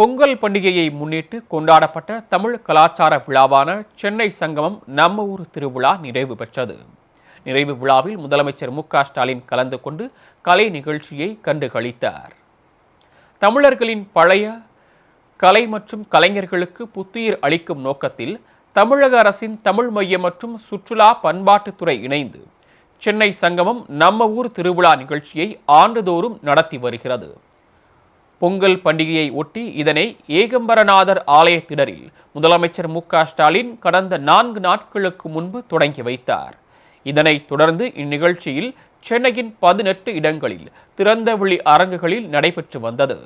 பொங்கல் பண்டிகையை முன்னிட்டு கொண்டாடப்பட்ட தமிழ் கலாச்சார விழாவான சென்னை சங்கமம் நம்ம ஊர் திருவிழா நிறைவு பெற்றது. நிறைவு விழாவில் முதலமைச்சர் மு ஸ்டாலின் கலந்து கொண்டு கலை நிகழ்ச்சியை கண்டுகளித்தார் தமிழர்களின் பழைய கலை மற்றும் கலைஞர்களுக்கு புத்துயிர் அளிக்கும் நோக்கத்தில் தமிழக அரசின் தமிழ் மையம் மற்றும் சுற்றுலா பண்பாட்டுத்துறை இணைந்து சென்னை சங்கமம் நம்ம ஊர் திருவிழா நிகழ்ச்சியை ஆண்டுதோறும் நடத்தி வருகிறது. பொங்கல் பண்டிகையை ஒட்டி இதனை ஏகம்பரநாதர் ஆலய திடரில் முதலமைச்சர் மு ஸ்டாலின் கடந்த நான்கு நாட்களுக்கு முன்பு தொடங்கி வைத்தார். இதனைத் தொடர்ந்து இந்நிகழ்ச்சியில் சென்னையின் பதினெட்டு இடங்களில் திறந்தவெளி அரங்குகளில் நடைபெற்று வந்தது.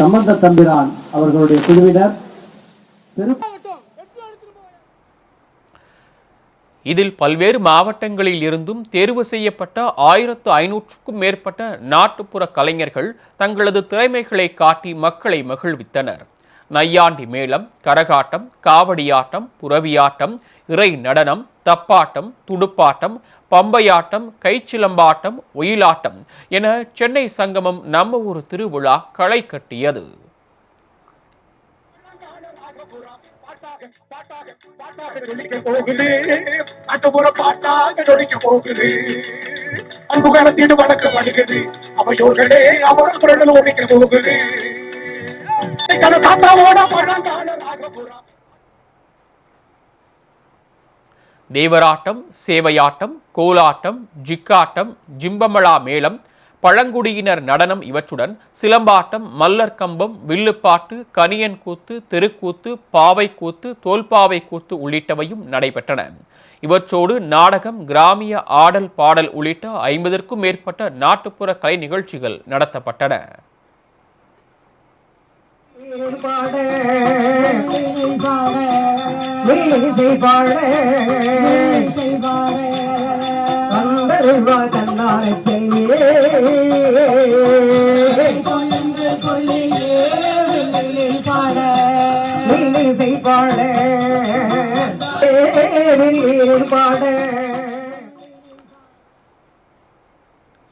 சம்பந்த தம்பிரான் அவர்களுடைய குழுவினர் இதில் பல்வேறு மாவட்டங்களில் இருந்தும் தேர்வு செய்யப்பட்ட ஆயிரத்து ஐநூற்றுக்கும் மேற்பட்ட நாட்டுப்புற கலைஞர்கள் தங்களது திறமைகளை காட்டி மக்களை மகிழ்வித்தனர். நையாண்டி மேளம் கரகாட்டம் காவடியாட்டம் புறவியாட்டம் இறை நடனம் தப்பாட்டம் துடுப்பாட்டம் பம்பையாட்டம் கைச்சிலம்பாட்டம் ஒயிலாட்டம் என சென்னை சங்கமம் நம்ம ஒரு திருவிழா களை கட்டியது. போகுது. நாட்டுப்புற பாட்டாக போகுது. வழக்கு அவையோர்களே ஒழிக்க போகுது. தாத்தாவோட தேவராட்டம் சேவையாட்டம் கோலாட்டம் ஜிக்காட்டம் ஜிம்பமலா மேளம் பழங்குடியினர் நடனம் இவற்றுடன் சிலம்பாட்டம் மல்லர் கம்பம் வில்லுப்பாட்டு கனியன் கூத்து தெருக்கூத்து பாவை கூத்து தோல்பாவை கூத்து உள்ளிட்டவையும் நடைபெற்றன. இவற்றோடு நாடகம் கிராமிய ஆடல் பாடல் உள்ளிட்ட ஐம்பதற்கும் மேற்பட்ட நாட்டுப்புற கலை நிகழ்ச்சிகள் நடத்தப்பட்டன.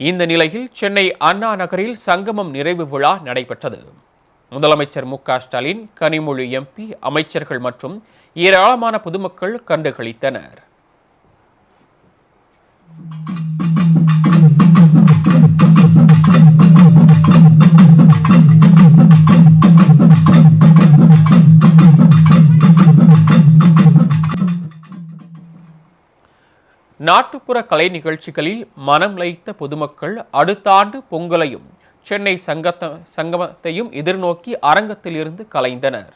இந்த நிலையில் சென்னை அண்ணா நகரில் சங்கமம் நிறைவு விழா நடைபெற்றது. முதலமைச்சர் மு க ஸ்டாலின் கனிமொழி எம்பி அமைச்சர்கள் மற்றும் ஏராளமான பொதுமக்கள் கண்டுகளித்தனர் நாட்டுப்புற கலை நிகழ்ச்சிகளில் மனம் லைத்த பொதுமக்கள் அடுத்த ஆண்டு பொங்கலையும் சென்னை சங்கத்த சங்கமத்தையும் எதிர்நோக்கி அரங்கத்திலிருந்து கலைந்தனர்.